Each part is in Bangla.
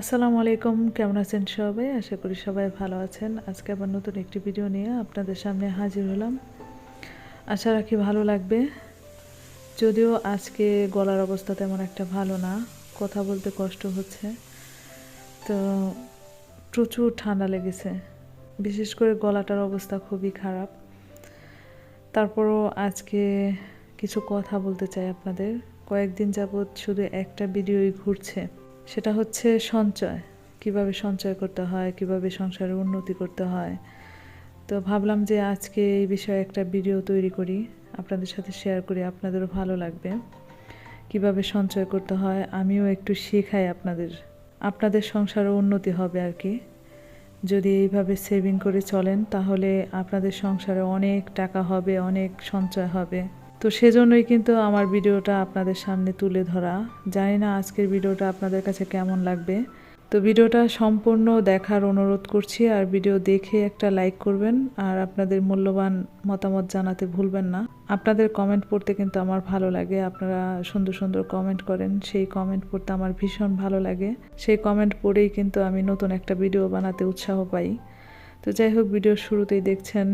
আসসালামু আলাইকুম, কেমন আছেন সবাই? আশা করি সবাই ভালো আছেন। আজকে আবার নতুন একটি ভিডিও নিয়ে আপনাদের সামনে হাজির হলাম। আশা রাখি ভালো লাগবে। যদিও আজকে গলার অবস্থা তেমন একটা ভালো না, কথা বলতে কষ্ট হচ্ছে। তো প্রচুর ঠান্ডা লেগেছে। বিশেষ করে গলাটার অবস্থা খুবই খারাপ। তারপরও আজকে কিছু কথা বলতে চাই আপনাদের। কয়েকদিন যাবৎ শুধু একটা ভিডিওই ঘুরছে। সেটা হচ্ছে সঞ্চয়। কীভাবে সঞ্চয় করতে হয়, কীভাবে সংসারে উন্নতি করতে হয়। তো ভাবলাম যে আজকে এই বিষয়ে একটা ভিডিও তৈরি করি। আপনাদের সাথে শেয়ার করি, আপনাদেরও ভালো লাগবে। কীভাবে সঞ্চয় করতে হয়, আমিও একটু শেখাই আপনাদের। আপনাদের সংসারও উন্নতি হবে আর কি। যদি এইভাবে সেভিং করে চলেন, তাহলে আপনাদের সংসারে অনেক টাকা হবে, অনেক সঞ্চয় হবে। তো সেজন্যই কিন্তু আমার ভিডিওটা আপনাদের সামনে তুলে ধরা। জানি না আজকের ভিডিওটা আপনাদের কাছে কেমন লাগবে। তো ভিডিওটা সম্পূর্ণ দেখার অনুরোধ করছি, আর ভিডিও দেখে একটা লাইক করবেন, আর আপনাদের মূল্যবান মতামত জানাতে ভুলবেন না। আপনাদের কমেন্ট পড়তে কিন্তু আমার ভালো লাগে, আপনারা সুন্দর সুন্দর কমেন্ট করেন, সেই কমেন্ট পড়তে আমার ভীষণ ভালো লাগে। সেই কমেন্ট পড়েই কিন্তু আমি নতুন একটা ভিডিও বানাতে উৎসাহ পাই। তো যাই হোক ভিডিওর শুরুতেই দেখছেন,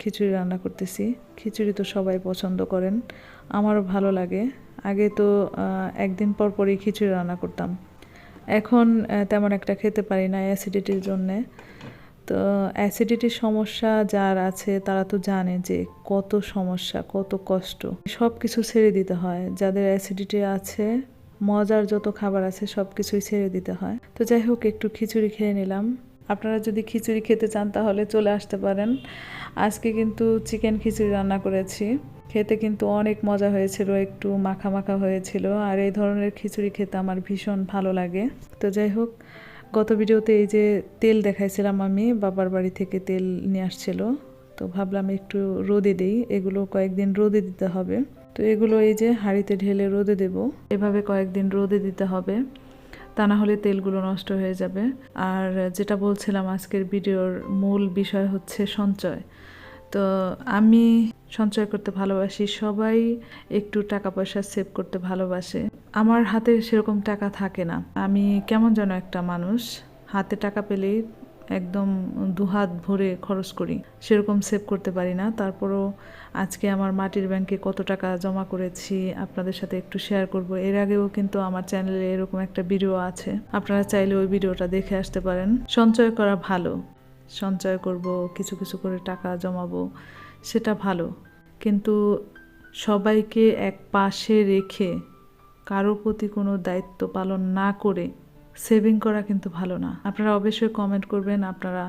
খিচুড়ি রান্না করতেছি। খিচুড়ি তো সবাই পছন্দ করেন, আমারও ভালো লাগে। আগে তো একদিন পর পরই খিচুড়ি রান্না করতাম। এখন তেমন একটা খেতে পারি না অ্যাসিডিটির জন্যে। তো অ্যাসিডিটির সমস্যা যার আছে, তারা তো জানে যে কত সমস্যা, কত কষ্ট। সব কিছু ছেড়ে দিতে হয়। যাদের অ্যাসিডিটি আছে, মজার যত খাবার আছে সব কিছুই ছেড়ে দিতে হয়। তো যাই হোক, একটু খিচুড়ি খেয়ে নিলাম। আপনারা যদি খিচুড়ি খেতে চান তাহলে চলে আসতে পারেন। আজকে কিন্তু চিকেন খিচুড়ি রান্না করেছি। খেতে কিন্তু অনেক মজা হয়েছিল, একটু মাখা মাখা হয়েছিল, আর এই ধরনের খিচুড়ি খেতে আমার ভীষণ ভালো লাগে। তো যাই হোক, গত ভিডিওতে এই যে তেল দেখাইছিলাম আমি, বাবার বাড়ি থেকে তেল নিয়ে আসছিল। তো ভাবলাম একটু রোদে দিই, এগুলো কয়েকদিন রোদে দিতে হবে। তো এগুলো এই যে হাঁড়িতে ঢেলে রোদে দেব। এভাবে কয়েকদিন রোদে দিতে হবে। তা না হলে তেলগুলো নষ্ট হয়ে যাবে। আর যেটা বলছিলাম আজকের ভিডিওর মূল বিষয় হচ্ছে সঞ্চয়। তো আমি সঞ্চয় করতে ভালোবাসি, সবাই একটু টাকা পয়সা সেভ করতে ভালোবাসে। আমার হাতে সেরকম টাকা থাকে না। আমি কেমন যেন একটা মানুষ, হাতে টাকা পেলেই একদম দুহাত ভরে খরচ করি। সেরকম সেভ করতে পারি না। তারপরও আজকে আমার মাটির ব্যাংকে কত টাকা জমা করেছি আপনাদের সাথে একটু শেয়ার করব। এর আগেও কিন্তু আমার চ্যানেলে এরকম একটা ভিডিও আছে। আপনারা চাইলে ওই ভিডিওটা দেখে আসতে পারেন। সঞ্চয় করা ভালো। সঞ্চয় করব, কিছু কিছু করে টাকা জমাবো, সেটা ভালো। কিন্তু সবাইকে এক পাশে রেখে, কারও প্রতি কোনো দায়িত্ব পালন না করে সেভিং করা কিন্তু ভালো না। আপনারা অবশ্যই কমেন্ট করবেন আপনারা,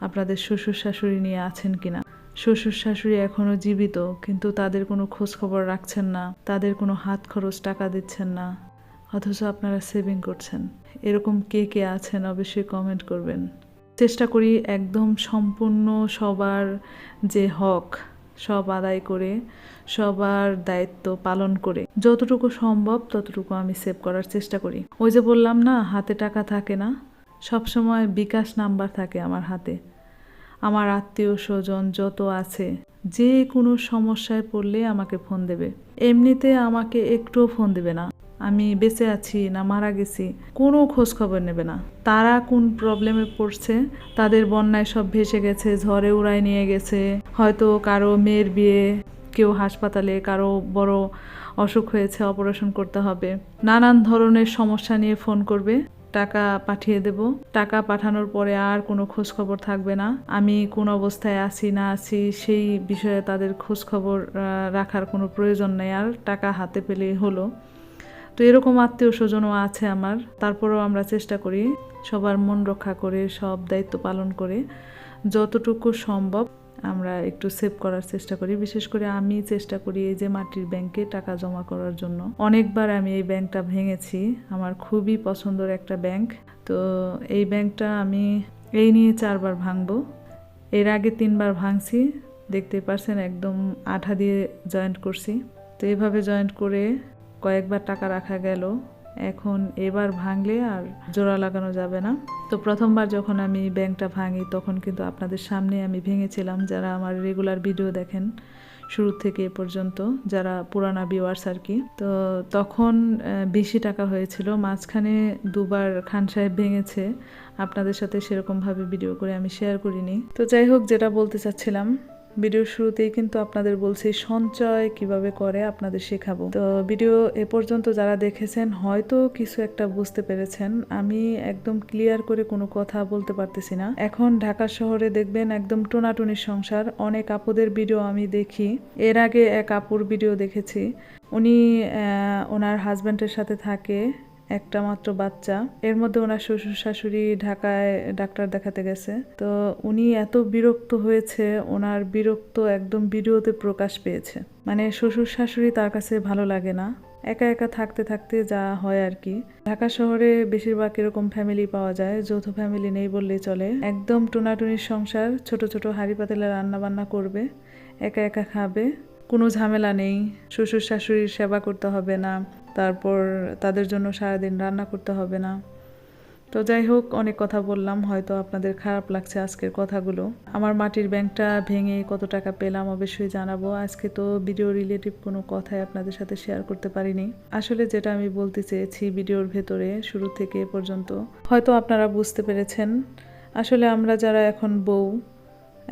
আপনাদের শ্বশুর শাশুড়ি নিয়ে আছেন কিনা। শ্বশুর শাশুড়ি এখনও জীবিত, কিন্তু তাদের কোনো খোঁজ খবর রাখছেন না, তাদের কোনো হাত খরচ টাকা দিচ্ছেন না, অথচ আপনারা সেভিং করছেন। এরকম কে কে আছেন অবশ্যই কমেন্ট করবেন। চেষ্টা করি একদম সম্পূর্ণ সবার যে হক সব আদায় করে, সবার দায়িত্ব পালন করে। যতটুকু সম্ভব ততটুকু আমি সেভ করার চেষ্টা করি। ওই যে বললাম না, হাতে টাকা থাকে না। সব সময় বিকাশ নাম্বার থাকে আমার হাতে। আমার আত্মীয় স্বজন যত আছে, যে কোনো সমস্যায় পড়লে আমাকে ফোন দেবে। এমনিতে আমাকে একটুও ফোন দেবে না। আমি বেঁচে আছি না মারা গেছি, কোনো খোঁজ খবর নেবে না। তারা কোন প্রবলেমে পড়ছে, তাদের বন্যায় সব ভেসে গেছে, ঝড়ে উড়ায় নিয়ে গেছে। হয়তো কারও মেয়ের বিয়ে, কেউ হাসপাতালে, কারও বড় অসুখ হয়েছে, অপারেশন করতে হবে। নানান ধরনের সমস্যা নিয়ে ফোন করবে, টাকা পাঠিয়ে দেব। টাকা পাঠানোর পরে আর কোনো খোঁজ খবর থাকবে না। আমি কোন অবস্থায় আছি, না আছি, সেই বিষয়ে তাদের খোঁজ খবর রাখার কোনো প্রয়োজন নেই। আর টাকা হাতে পেলেই হলো। তো এরকম আত্মীয় স্বজনও আছে আমার। তারপরেও আমরা চেষ্টা করি সবার মন রক্ষা করে, সব দায়িত্ব পালন করে যতটুকু সম্ভব আমরা একটু সেভ করার চেষ্টা করি। বিশেষ করে আমি চেষ্টা করি এই যে মাটির ব্যাংকে টাকা জমা করার জন্য। অনেকবার আমি এই ব্যাংকটা ভেঙেছি। আমার খুবই পছন্দের একটা ব্যাংক তো এই ব্যাংকটা আমি এই নিয়ে চারবার ভাঙবো। এর আগে তিনবার ভাঙছি। দেখতে পারছেন একদম আঠা দিয়ে জয়েন্ট করছি। তো এইভাবে জয়েন্ট করে কয়েকবার টাকা রাখা গেল। এখন এবার ভাঙলে আর জোড়া লাগানো যাবে না। তো প্রথমবার যখন আমি ব্যাংকটা ভাঙি, তখন কিন্তু আপনাদের সামনে আমি ভেঙেছিলাম যারা আমার রেগুলার ভিডিও দেখেন, শুরু থেকে এ পর্যন্ত, যারা পুরানা ভিউয়ার্স আর কি। তো তখন বেশি টাকা হয়েছিল, মাঝখানে দুবার খান সাহেব ভেঙেছে। আপনাদের সাথে সেরকমভাবে ভিডিও করে আমি শেয়ার করিনি। তো যাই হোক, যেটা বলতে চাচ্ছিলাম ভিডিওর শুরুতেই কিন্তু আপনাদের বলছি সঞ্চয় কীভাবে করে আপনাদের শেখাবো। তো ভিডিও এ পর্যন্ত যারা দেখেছেন, হয়তো কিছু একটা বুঝতে পেরেছেন। আমি একদম ক্লিয়ার করে কোনো কথা বলতে পারতেছি না। এখন ঢাকা শহরে দেখবেন একদম টোনাটুনির সংসার। অনেক আপুদের ভিডিও আমি দেখি। এর আগে এক আপুর ভিডিও দেখেছি। উনি ওনার হাজব্যান্ডের সাথে থাকে। একটা মাত্র বাচ্চা। এর মধ্যে ওনার শ্বশুর শাশুড়ি ঢাকায় ডাক্তার দেখাতে গেছে। তো উনি এত বিরক্ত হয়েছে, ওনার বিরক্ত একদম ভিডিওতে প্রকাশ পেয়েছে। মানে শ্বশুর শাশুড়ি তার কাছে ভালো লাগে না। একা একা থাকতে থাকতে যা হয় আর কি। ঢাকা শহরে বেশিরভাগ এরকম ফ্যামিলি পাওয়া যায়, যৌথ ফ্যামিলি নেই বললেই চলে। একদম টোনাটুনির সংসার, ছোট ছোট হাঁড়ি পাতিলে রান্না বান্না করবে, একা একা খাবে। কোনো ঝামেলা নেই। শ্বশুর শাশুড়ির সেবা করতে হবে না। তারপর তাদের জন্য সারাদিন রান্না করতে হবে না। তো যাই হোক, অনেক কথা বললাম। হয়তো আপনাদের খারাপ লাগছে আজকের কথাগুলো। আমার মাটির ব্যাংকটা ভেঙে কত টাকা পেলাম অবশ্যই জানাব। আজকে তো ভিডিও রিলেটিভ কোনো কথাই আপনাদের সাথে শেয়ার করতে পারিনি। আসলে যেটা আমি বলতে চেয়েছি ভিডিওর ভেতরে, শুরু থেকে পর্যন্ত, হয়তো আপনারা বুঝতে পেরেছেন। আসলে আমরা যারা এখন বউ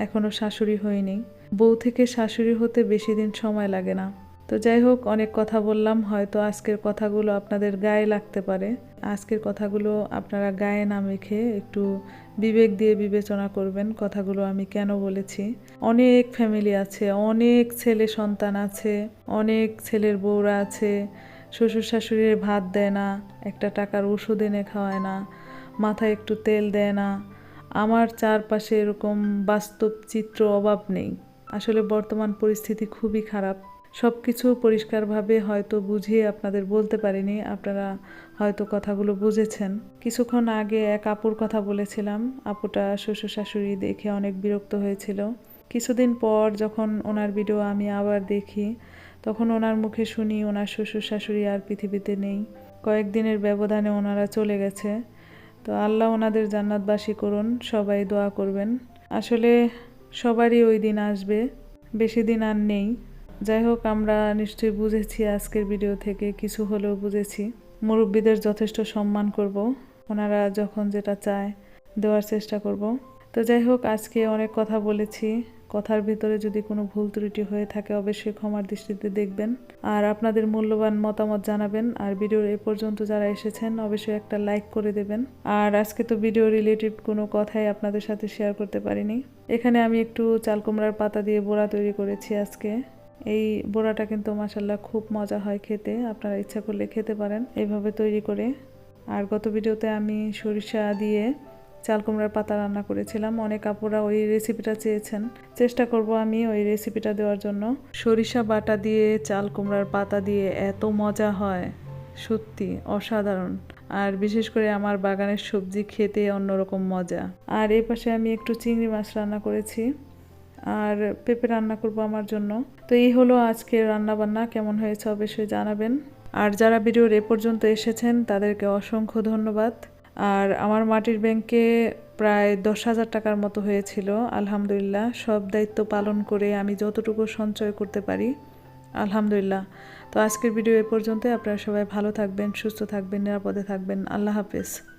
এখনও শাশুড়ি হইনি বউ থেকে শাশুড়ি হতে বেশি দিন সময় লাগে না। তো যাই হোক, অনেক কথা বললাম, হয়তো আজকের কথাগুলো আপনাদের গায়ে লাগতে পারে। আজকের কথাগুলো আপনারা গায়ে না মেখে একটু বিবেক দিয়ে বিবেচনা করবেন, কথাগুলো আমি কেন বলেছি। অনেক ফ্যামিলি আছে, অনেক ছেলে সন্তান আছে, অনেক ছেলের বউরা আছে, শ্বশুর শাশুড়ির ভাত দেয় না, একটা টাকার ওষুধ এনে খাওয়ায় না, মাথায় একটু তেল দেয় না। আমার চারপাশে এরকম বাস্তব চিত্র অভাব নেই। আসলে বর্তমান পরিস্থিতি খুবই খারাপ। সব কিছু পরিষ্কারভাবে হয়তো বুঝিয়ে আপনাদের বলতে পারিনি, আপনারা হয়তো কথাগুলো বুঝেছেন। কিছুক্ষণ আগে এক আপুর কথা বলেছিলাম, আপুটা শ্বশুর শাশুড়ি দেখে অনেক বিরক্ত হয়েছিল। কিছুদিন পর যখন ওনার ভিডিও আমি আবার দেখি, তখন ওনার মুখে শুনি ওনার শ্বশুর শাশুড়ি আর পৃথিবীতে নেই। কয়েকদিনের ব্যবধানে ওনারা চলে গেছে। তো আল্লাহ ওনাদের জান্নাতবাসী করুন, সবাই দোয়া করবেন। আসলে সবারই ওই দিন আসবে, বেশি দিন আর নেই। যাই হোক, আমরা নিশ্চয়ই বুঝেছি আজকের ভিডিও থেকে কিছু হলেও বুঝেছি। মুরব্বীদের যথেষ্ট সম্মান করব। ওনারা যখন যেটা চায় দেওয়ার চেষ্টা করব। তো যাই হোক, আজকে অনেক কথা বলেছি। কথার ভিতরে যদি কোনো ভুল ত্রুটি হয়ে থাকে, অবশ্যই ক্ষমার দৃষ্টিতে দেখবেন। আর আপনাদের মূল্যবান মতামত জানাবেন। আর ভিডিওর এ পর্যন্ত যারা এসেছেন, অবশ্যই একটা লাইক করে দেবেন। আর আজকে তো ভিডিও রিলেটেড কোনো কথাই আপনাদের সাথে শেয়ার করতে পারিনি। এখানে আমি একটু চাল কুমড়ার পাতা দিয়ে বড়া তৈরি করেছি আজকে। এই বড়াটা কিন্তু মাসাল্লাহ খুব মজা হয় খেতে। আপনারা ইচ্ছা করলে খেতে পারেন এইভাবে তৈরি করে। আর গত ভিডিওতে আমি সরিষা দিয়ে চাল কুমড়ার পাতা রান্না করেছিলাম। অনেক আপুরা ওই রেসিপিটা চেয়েছেন। চেষ্টা করব আমি ওই রেসিপিটা দেওয়ার জন্য। সরিষা বাটা দিয়ে চাল কুমড়ার পাতা দিয়ে এত মজা হয়, সত্যি অসাধারণ। আর বিশেষ করে আমার বাগানের সবজি খেতে অন্যরকম মজা। আর এই পাশে আমি একটু চিংড়ি মাছ রান্না করেছি। আর পেঁপে রান্না করব আমার জন্য। তো এই হলো আজকে রান্না বান্না কেমন হয়েছে অবশ্যই জানাবেন। আর যারা ভিডিওর এ পর্যন্ত এসেছেন, তাদেরকে অসংখ্য ধন্যবাদ। আর আমার মাটির ব্যাংকে প্রায় দশ হাজার টাকার মতো হয়েছিল, আলহামদুলিল্লাহ। সব দায়িত্ব পালন করে আমি যতটুকু সঞ্চয় করতে পারি, আলহামদুলিল্লাহ। তো আজকের ভিডিও এ পর্যন্ত আপনারা সবাই ভালো থাকবেন, সুস্থ থাকবেন, নিরাপদে থাকবেন। আল্লাহ হাফেজ।